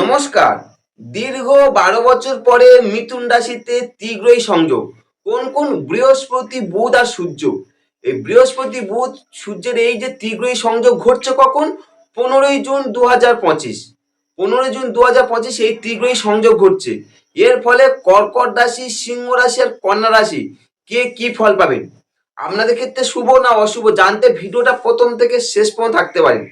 নমস্কার। দীর্ঘ বারো বছর পরে মিথুন রাশিতে তীব্রই সংযোগ। কোন কোন বৃহস্পতি বুধ আর সূর্য? এই বৃহস্পতি বুধ সূর্যের এই যে তীব্রই সংযোগ ঘটছে কখন? পনেরোই জুন দু হাজার পঁচিশ। পনেরোই জুন দু হাজার পঁচিশ এই তীব্রই সংযোগ ঘটছে। এর ফলে কর্কট রাশি, সিংহ রাশি আর কন্যা রাশি কে কি ফল পাবেন? আপনাদের ক্ষেত্রে শুভ না অশুভ জানতে ভিডিওটা প্রথম থেকে শেষ পর্যন্ত থাকতে পারেন।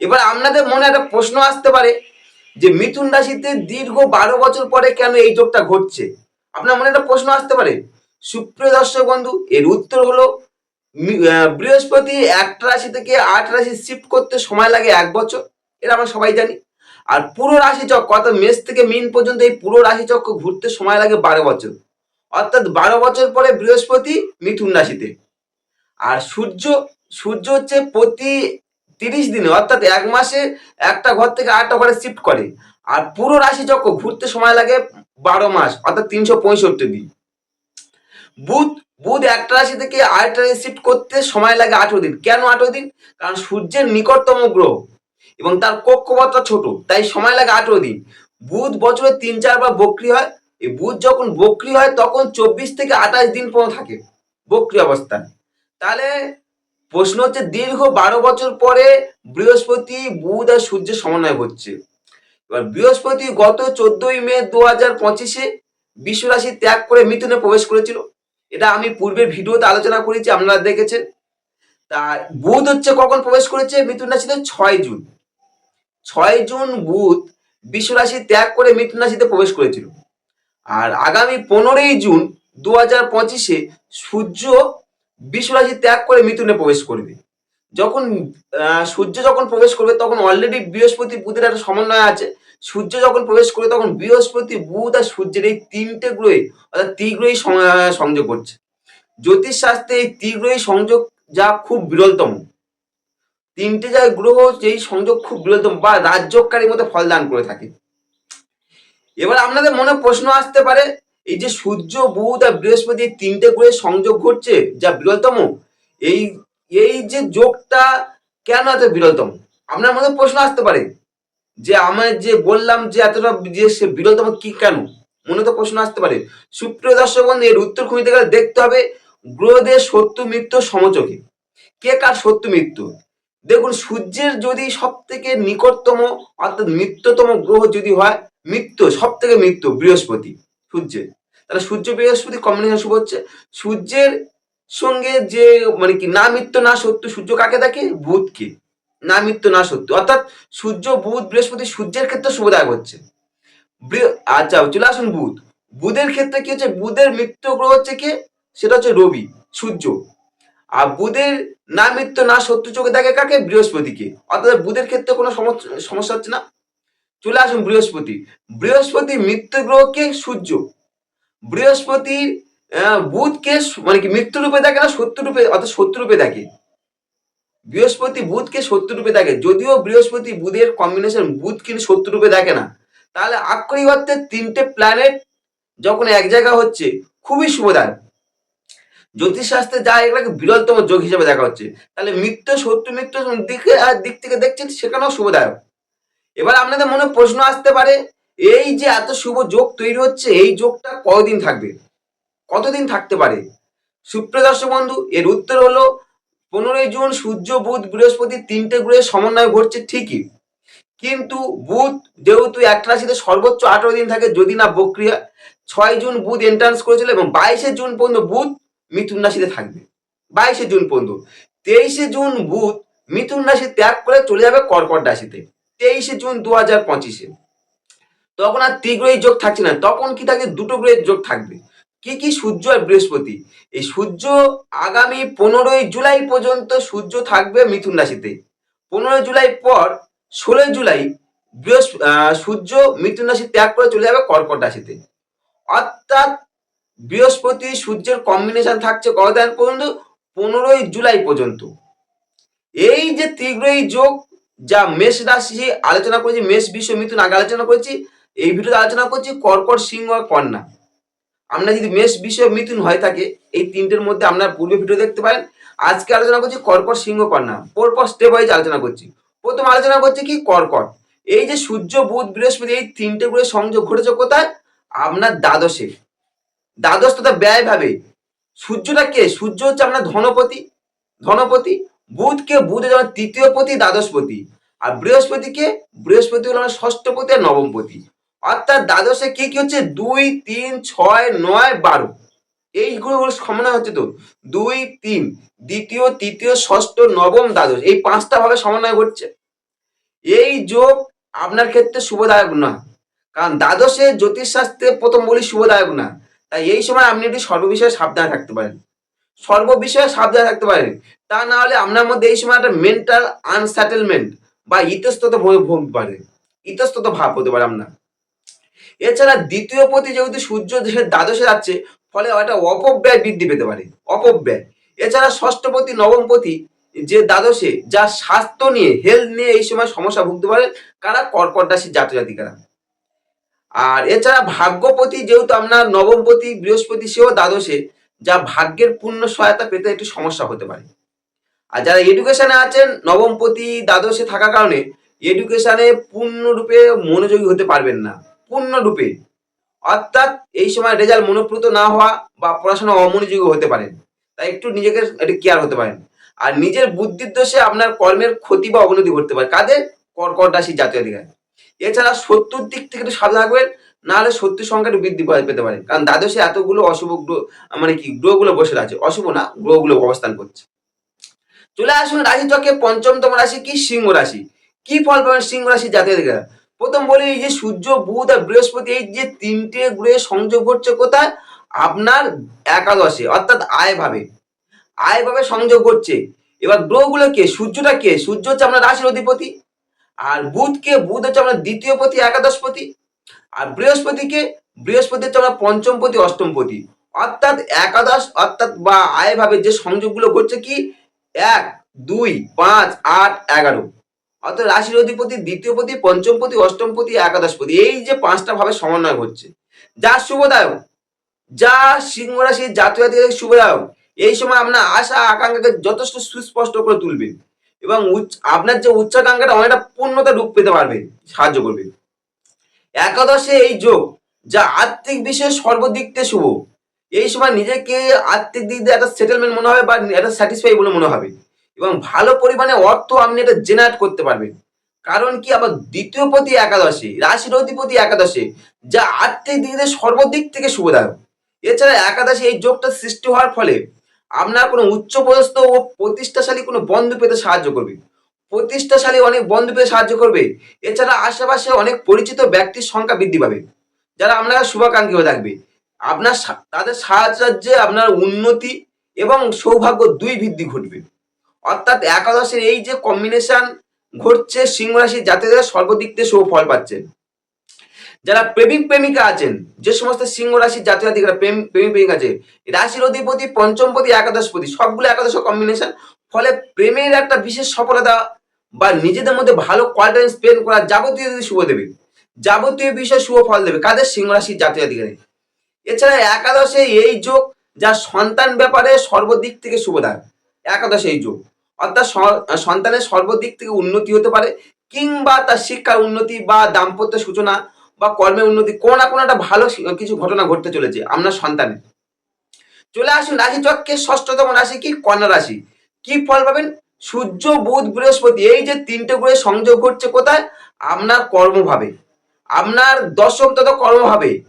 এবার আপনাদের মনে একটা প্রশ্ন আসতে পারে যে মিথুন রাশিতে দীর্ঘ বারো বছর পরে কেন এই যোগটা ঘটছে? আপনার মনে একটা প্রশ্ন আসতে পারে। সুপ্রিয় দর্শক বন্ধু, এর উত্তর হলো বৃহস্পতি একটা রাশি থেকে আট রাশি শিফট করতে সময় লাগে এক বছর। এটা আমরা সবাই জানি। আর পুরো রাশি চক্র অর্থাৎ মেষ থেকে মিন পর্যন্ত এই পুরো রাশি চক্র ঘুরতে সময় লাগে বারো বছর। অর্থাৎ বারো বছর পরে বৃহস্পতি মিথুন রাশিতে। আর সূর্য সূর্য হচ্ছে প্রতি তিরিশ দিনে, অর্থাৎ এক মাসে একটা ঘর থেকে আরেকটা ঘরে শিফট করে। আর পুরো রাশি চক্র ঘুরতে সময় লাগে বারো মাস, অর্থাৎ তিনশো পঁয়ষট্টি দিন। বুধ বুধ একটা রাশি থেকে আরেকটা রাশি শিফট করতে সময় লাগে আঠেরো দিন। কেন আঠেরো দিন? কারণ সূর্যের নিকটতম গ্রহ এবং তার কক্ষপথটা ছোট, তাই সময় লাগে আঠেরো দিন। বুধ বছরে তিন চারবার বক্রি হয়। এই বুধ যখন বক্রি হয়, তখন চব্বিশ থেকে আঠাশ দিন পর্যন্ত থাকে বক্রি অবস্থায় তাহলে প্রশ্ন হচ্ছে দীর্ঘ বারো বছর পরে বৃহস্পতি, বুধ আর সূর্যের সমন্বয় হচ্ছে এবার বৃহস্পতি গত চোদ্দই মে দু হাজার পঁচিশে বিশ্বরাশি ত্যাগ করে মিথুনে প্রবেশ করেছিল। এটা আমি পূর্বের ভিডিওতে আলোচনা করেছি, আপনারা দেখেছেন। তা বুধ হচ্ছে কখন প্রবেশ করেছে? মিথুন রাশিতে ছয় জুন। ছয় জুন বুধ বিশ্বরাশি ত্যাগ করে মিথুন রাশিতে প্রবেশ করেছিল। আর আগামী পনেরোই জুন দু হাজার পঁচিশে সূর্য বিশ্বরাশি ত্যাগ করে মিথুনে প্রবেশ করবে। যখন সূর্য যখন প্রবেশ করবে, তখন অলরেডি বৃহস্পতি বুধের একটা সমন্বয় আছে। সূর্য যখন প্রবেশ করবে, তখন বৃহস্পতি, বুধ আর সূর্যের এই তিনটে গ্রহে, অর্থাৎ তীগ্রই সংযোগ করছে। জ্যোতিষ শাস্ত্রে এই তীগ্রই সংযোগ যা খুব বিরলতম। তিনটে যা গ্রহ, যেই সংযোগ খুব বিরলতম, বা রাজ্যকারীর মতো ফলদান করে থাকে। এবার আপনাদের মনে প্রশ্ন আসতে পারে এই যে সূর্য, বুধ আর বৃহস্পতি তিনটে গ্রহের সংযোগ ঘটছে, যা বিরলতম, এই এই যে যোগটা কেন এত বিরলতম? আপনার মনে প্রশ্ন আসতে পারে, যে আমার যে বললাম যে এতটা যে সে বিরলতম কি কেন? মনে তো প্রশ্ন আসতে পারে। সুপ্রিয় দর্শক এর উত্তর খুঁজতে গেলে দেখতে হবে গ্রহদের শত্রু মৃত্যু সমচকে কে কার শত্রু মৃত্যু? দেখুন, সূর্যের যদি সব থেকে নিকটতম অর্থাৎ মৃত্যুতম গ্রহ যদি হয়, মৃত্যু সব থেকে মৃত্যু বৃহস্পতি। সূর্যের। তাহলে সূর্য বৃহস্পতি কম্বিনেশন শুভ হচ্ছে। সূর্যের সঙ্গে যে মানে কি, না মৃত্যু না সত্য সূর্য কাকে দেখে? বুধকে না মৃত্যু না সত্য অর্থাৎ সূর্য বুধ বৃহস্পতি সূর্যের ক্ষেত্রে শুভদায়ক হচ্ছে। আচ্ছা চলে আসুন বুধ। বুধের ক্ষেত্রে কি হচ্ছে? বুধের মৃত্যু গ্রহ হচ্ছে কে? সেটা হচ্ছে রবি, সূর্য। আর বুধের না মৃত্যু না শত্রু চোখে দেখে কাকে? বৃহস্পতিকে। অর্থাৎ বুধের ক্ষেত্রে কোনো সমস্যা হচ্ছে না। চলে আসুন বৃহস্পতি। বৃহস্পতি মৃত্যু গ্রহকে সূর্য। বৃহস্পতির বুধকে মানে কি, মৃত্যু রূপে দেখে না, শত্রু রূপে, অর্থাৎ শত্রু রূপে দেখে বৃহস্পতি বুধকে শত্রু রূপে দেখে যদিও বৃহস্পতি বুধের কম্বিনেশন বুধ কিন্তু শত্রু রূপে দেখে না। তাহলে আক্ষরিক অর্থে তিনটে প্ল্যানেট যখন এক জায়গা হচ্ছে, খুবই শুভদায়ক জ্যোতিষশাস্ত্রে যা এগুলোকে বিরলতম যোগ হিসেবে দেখা হচ্ছে। তাহলে মৃত্যু, শত্রু মৃত্যু দিকে দিক থেকে দেখছেন, সেখানেও শুভদায়ক এবার আপনাদের মনে প্রশ্ন আসতে পারে, এই যে এত শুভ যোগ তৈরি হচ্ছে, এই যোগটা কতদিন থাকবে? কতদিন থাকতে পারে? সুপ্রিয় দর্শক বন্ধু, এর উত্তর হলো পনেরোই জুন সূর্য, বুধ, বৃহস্পতি তিনটে গ্রহের সমন্বয় ঘটছে ঠিকই। কিন্তু বুধ যেহেতু একটা রাশিতে সর্বোচ্চ আঠারো দিন থাকে, যদি না বক্রিয়া ছয় জুন বুধ এন্ট্রান্স করেছিল এবং বাইশে জুন পর্যন্ত বুধ মিথুন রাশিতে থাকবে। বাইশে জুন পর্যন্ত। তেইশে জুন বুধ মিথুন রাশি ত্যাগ করে চলে যাবে কর্কট রাশিতে। তেইশে জুন দু হাজার পঁচিশে। তখন আর তীগ্রই যোগ থাকছে না, তখন কি থাকে? দুটো গ্রহের যোগ থাকবে। কি কি সূর্য আর বৃহস্পতি? এই সূর্য আগামী পনেরোই জুলাই পর্যন্ত সূর্য থাকবে মিথুন রাশিতে। পনেরোই জুলাই পর ষোলোই জুলাই বৃহস্পতি সূর্য মিথুন রাশি ত্যাগ করে চলে যাবে কর্কট রাশিতে। অর্থাৎ বৃহস্পতি সূর্যের কম্বিনেশন থাকছে কতদিন পর্যন্ত? পনেরোই জুলাই পর্যন্ত। এই যে তীব্রই যোগ যা মেষ রাশি আলোচনা করেছি, মেষ বিশ্ব মিথুন আগে আলোচনা করেছি, এই ভিডিওতে আলোচনা করছি কর্কট সিংহ কন্যা। আমরা যদি মেষ বিশ্ব মিথুন হয়ে থাকে, এই তিনটের মধ্যে আপনার পূর্বে ভিডিও দেখতে পারেন। আজকে আলোচনা করছি কর্কট সিংহ কন্যা। পরপর স্টেপ ওয়াইজ আলোচনা করছি। প্রথম আলোচনা করছি কি কর্কট? এই যে সূর্য, বুধ, বৃহস্পতি, এই তিনটে গ্রহের সংযোগ ঘটেছে কোথায়? আপনার দ্বাদশে। দ্বাদশ তথা ব্যয় ভাবে। সূর্যটা কে? সূর্য হচ্ছে আপনার ধনপতি। ধনপতি। বুধকে বুধ যেমন তৃতীয় পতি দ্বাদশপতি আর বৃহস্পতিকে, বৃহস্পতি হলো ষষ্ঠপতি আর নবমপতি অর্থাৎ দ্বাদশে কি কি হচ্ছে? দুই, তিন, ছয়, নয়, বারো। এই গ্রহগুলো সমন্বয় হচ্ছে তো? দুই, তিন, দ্বিতীয়, তৃতীয়, ষষ্ঠ, নবম, দ্বাদশ। এই পাঁচটা ভাবে সমন্বয় ঘটছে। এই যোগ আপনার ক্ষেত্রে শুভদায়ক না কারণ দ্বাদশে জ্যোতিষশাস্ত্রে প্রথম বলি শুভদায়ক না। তাই এই সময় আপনি একটু সর্ববিষয়ে সাবধানে থাকতে পারেন। সর্ববিষয়ে সাবধানে থাকতে পারেন। তা না হলে আপনার মধ্যে এই সময় একটা মেন্টাল আনসেটেলমেন্ট বা ইতস্তত ভোগ পারে ইতস্তত ভাব হতে পারে আপনার এছাড়া দ্বিতীয় পতি যেহেতু সূর্য দেশের দ্বাদশে যাচ্ছে, ফলে একটা অপব্যয় বৃদ্ধি পেতে পারে, অপব্যয়। এছাড়া ষষ্ঠপতি নবমপতি যে দ্বাদশে, যা স্বাস্থ্য নিয়ে হেলথ নিয়ে এই সময় সমস্যা ভুগতে পারে কারা? কর্কট রাশির জাতক জাতিকারা আর এছাড়া ভাগ্যপতি যেহেতু আপনার নবমপতি বৃহস্পতি সেও দ্বাদশে যা ভাগ্যের পূর্ণ সহায়তা পেতে একটু সমস্যা হতে পারে। আর যারা এডুকেশনে আছেন নবমপতি দ্বাদশে থাকার কারণে এডুকেশনে পূর্ণরূপে মনোযোগী হতে পারবেন না। পূর্ণরূপে। অর্থাৎ এই সময় রেজাল্ট মনোপ্রত না হওয়া বা পড়াশোনা অমনোযোগী হতে পারেন তাই একটু নিজেকে একটু কেয়ার হতে পারেন। আর নিজের বুদ্ধির দোষে আপনার কর্মের ক্ষতি বা অবনতি ঘটতে পারে। কাদের কর্কট রাশি জাতীয় অধিকার। এছাড়া শত্রুর দিক থেকে একটু সাবধান থাকবেন। নাহলে শত্রুর সংখ্যা একটু বৃদ্ধি পেতে পারে। কারণ দ্বাদশে এতগুলো অশুভ গ্রহ মানে কি, গ্রহগুলো বসে আছে অশুভ না, গ্রহগুলো অবস্থান করছে। চলে আসুন রাশি চক্রে পঞ্চমতম রাশি কি? সিংহ রাশি। কি ফল পাবেন সিংহ রাশি জাতীয় প্রথম বলি, এই যে সূর্য, বুধ আর বৃহস্পতি, এই যে তিনটে গ্রহের সংযোগ ঘটছে কোথায়? আপনার একাদশে, অর্থাৎ আয় ভাবে। আয় ভাবে সংযোগ করছে এবার গ্রহগুলো কে? সূর্যটা কে? সূর্য হচ্ছে আপনার রাশির অধিপতি। আর বুধ কে? বুধ হচ্ছে আপনার দ্বিতীয় পতি একাদশপতি আর বৃহস্পতিকে বৃহস্পতি হচ্ছে পঞ্চমপতি অষ্টমপতি অর্থাৎ একাদশ, অর্থাৎ বা আয় ভাবে যে সংযোগগুলো ঘটছে কি? এক, দুই, পাঁচ, আট, এগারো। অর্থাৎ রাশির অধিপতি, দ্বিতীয় পতি, পঞ্চম পতি, অষ্টম পতি, একাদশ পতি। এই যে পাঁচটা ভাবে সমন্বয় ঘটছে। যা শুভদায়ক, যা সিংহ রাশির জাতীয় শুভদায়ক, এই সময় আপনার আশা আকাঙ্ক্ষাকে যথেষ্ট সুস্পষ্ট করে তুলবে এবং আপনার যে উচ্চাকাঙ্ক্ষাটা অনেকটা পূর্ণতা রূপ পেতে পারবে, সাহায্য করবে। একাদশে এই যোগ, যা আর্থিক বিষয়ে সর্বদিক থেকে শুভ। এই সময় নিজেকে আর্থিক দিক দিয়ে একটা সেটেলমেন্ট মনে হবে বা একটা স্যাটিসফাই বলে মনে হবে। এবং ভালো পরিমাণে অর্থ আপনি এটা জেনারেট করতে পারবেন। কারণ কি? আবার দ্বিতীয় প্রতি একাদশে, রাশির অধিপতি একাদশে, যা আর্থিক দিক দিয়ে সর্বদিক থেকে শুভদায়ক। এছাড়া একাদশে এই যোগটা সৃষ্টি হওয়ার ফলে আপনার কোনো উচ্চপদস্থ ও প্রতিষ্ঠাশালী কোনো বন্ধু পেতে সাহায্য করবে। প্রতিষ্ঠাশালী অনেক বন্ধু সাহায্য করবে। এছাড়া আশেপাশে অনেক পরিচিত ব্যক্তির সংখ্যা বৃদ্ধি পাবে, যারা আপনার শুভাকাঙ্ক্ষী হয়ে থাকবে। আপনার তাদের সাহায্যে আপনার উন্নতি এবং সৌভাগ্য দুই বৃদ্ধি ঘটবে। অর্থাৎ একাদশের এই যে কম্বিনেশন ঘটছে, সিংহ রাশির জাতিরা সর্বদিক থেকে ফল পাচ্ছে। যারা প্রেমিক প্রেমিকা আছেন, যে সমস্ত সিংহ রাশির জাতীয় জাতিকারা প্রেম, প্রেমিক প্রেমিকা আছে, রাশির অধিপতি পঞ্চমপতি একাদশপতি সবগুলো একাদশ কম্বিনেশন ফলে প্রেমের একটা বিশেষ সফলতা বা নিজেদের মধ্যে ভালো কোয়ালিটি স্পেন্ড করা যাবতীয় শুভ দেবে, যাবতীয় বিষয় শুভ ফল দেবে, কাদের সিংহ রাশির জাতীয় অধিকারী? এছাড়া একাদশে এই যোগ যা সন্তান ব্যাপারে সর্বদিক থেকে শুভদায়ক একাদশে এই যোগ। অর্থাৎ সন্তানের সর্বদিক থেকে উন্নতি হতে পারে, কিংবা তার শিক্ষার উন্নতি বা দাম্পত্য সূচনা বা কর্মের উন্নতি কোনো না কোনো একটা ভালো কিছু ঘটনা ঘটতে চলেছে আপনার সন্তানের। চলে আসুন রাশি চক্রের ষষ্ঠতম রাশি কি? কন্যা রাশি। কি ফল পাবেন? সূর্য, বুধ, বৃহস্পতি, এই যে তিনটে গ্রহের সংযোগ ঘটছে কোথায়? আপনার কর্মভাবে। আপনার দশম তথা কর্মভাবে।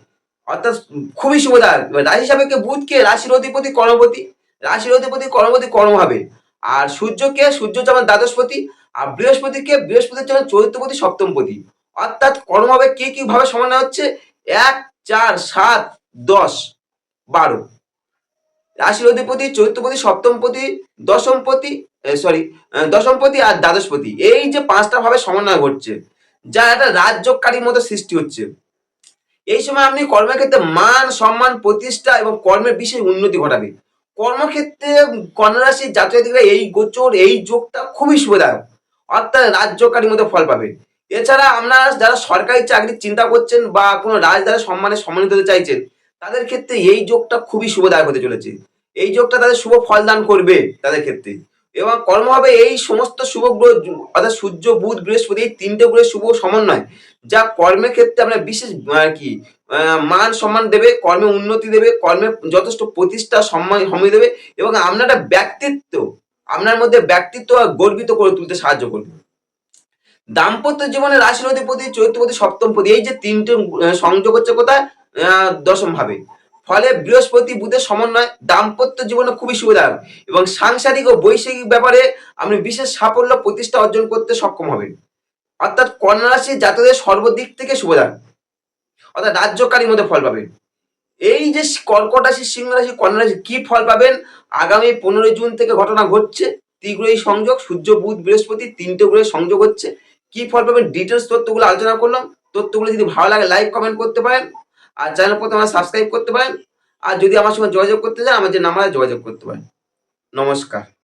অর্থাৎ খুবই এবার রাশি সাপেক্ষে বুধকে রাশির অধিপতি কর্মপতি, রাশির অধিপতি কর্মপতি কর্মভাবে। আর সূর্যকে, সূর্য আমার দ্বাদশপতি, আর বৃহস্পতিকে, বৃহস্পতি হচ্ছে আমার চতুর্থপতি, সপ্তমপতি। অর্থাৎ কর্মভাবে কি কি ভাবে সমন্বয় হচ্ছে? এক, চার, সাত, দশ, বারো। রাশির অধিপতি চতুর্থপতি, সপ্তমপতি, দশমপতি সরি দশমপতি আর দ্বাদশপতি। এই যে পাঁচটা ভাবে সমন্বয় ঘটছে, যা একটা রাজ্যকারীর মতো সৃষ্টি হচ্ছে। এই সময় আপনি কর্মের ক্ষেত্রে মান, সম্মান, প্রতিষ্ঠা এবং কর্মের বিশেষ উন্নতি ঘটাবে। কর্মক্ষেত্রে কন্যারাশির জাতীয়দিকরা এই গোচর, এই যোগটা খুবই সুবিধায়ক অর্থাৎ রাজ্যকারীর মতো ফল পাবে। এছাড়া আপনারা যারা সরকারি চাকরির চিন্তা করছেন বা কোনো রাজ দ্বারা সম্মানে সম্মানিত হতে চাইছেন, তাদের ক্ষেত্রে এই যোগটা খুবই শুভদায়ক হতে চলেছে। এই যোগটা তাদের শুভ ফল দান করবে তাদের ক্ষেত্রে। এবং কর্ম হবে এই সমস্ত শুভ গ্রহ, অর্থাৎ সূর্য, বুধ, বৃহস্পতি এই তিনটে গ্রহের শুভ সমন্বয় যা কর্মের ক্ষেত্রে আপনার বিশেষ কি মান সম্মান দেবে, কর্মে উন্নতি দেবে, কর্মে যথেষ্ট প্রতিষ্ঠা, সম্মান সময় দেবে এবং আপনার একটা ব্যক্তিত্ব, আপনার মধ্যে ব্যক্তিত্ব গর্বিত করে তুলতে সাহায্য করবে। দাম্পত্য জীবনে রাশির অধিপতি চৈত্রপতি সপ্তম পতি এই যে তিনটে সংযোগ হচ্ছে কোথায়? দশম ভাবে ফলে বৃহস্পতি বুধের সমন্বয় দাম্পত্য জীবনে খুবই সুবিধা এবং সাংসারিক ও বৈষয়িক ব্যাপারে আপনি বিশেষ সাফল্য প্রতিষ্ঠা অর্জন করতে সক্ষম হবেন। অর্থাৎ কন্যা রাশি সর্বদিক থেকে সুবিধাজনক অর্থাৎ রাজ্যকারীর মধ্যে ফল পাবেন। এই যে কর্কট রাশি, সিংহ রাশি, কন্যা রাশি কি ফল পাবেন? আগামী পনেরোই জুন থেকে ঘটনা ঘটছে। ত্রিগ্রহী সংযোগ, সূর্য, বুধ, বৃহস্পতি তিনটে গ্রহের সংযোগ হচ্ছে। কি ফল পাবেন? ডিটেলস তথ্যগুলো আলোচনা করলাম। তথ্যগুলো যদি ভালো লাগে লাইক কমেন্ট করতে পারেন। আর চ্যানেল প্রথমে সাবস্ক্রাইব করতে পারেন। আর যদি আমার সঙ্গে যোগাযোগ করতে চান, আমার যে নাম্বারে যোগাযোগ করতে পারেন। নমস্কার।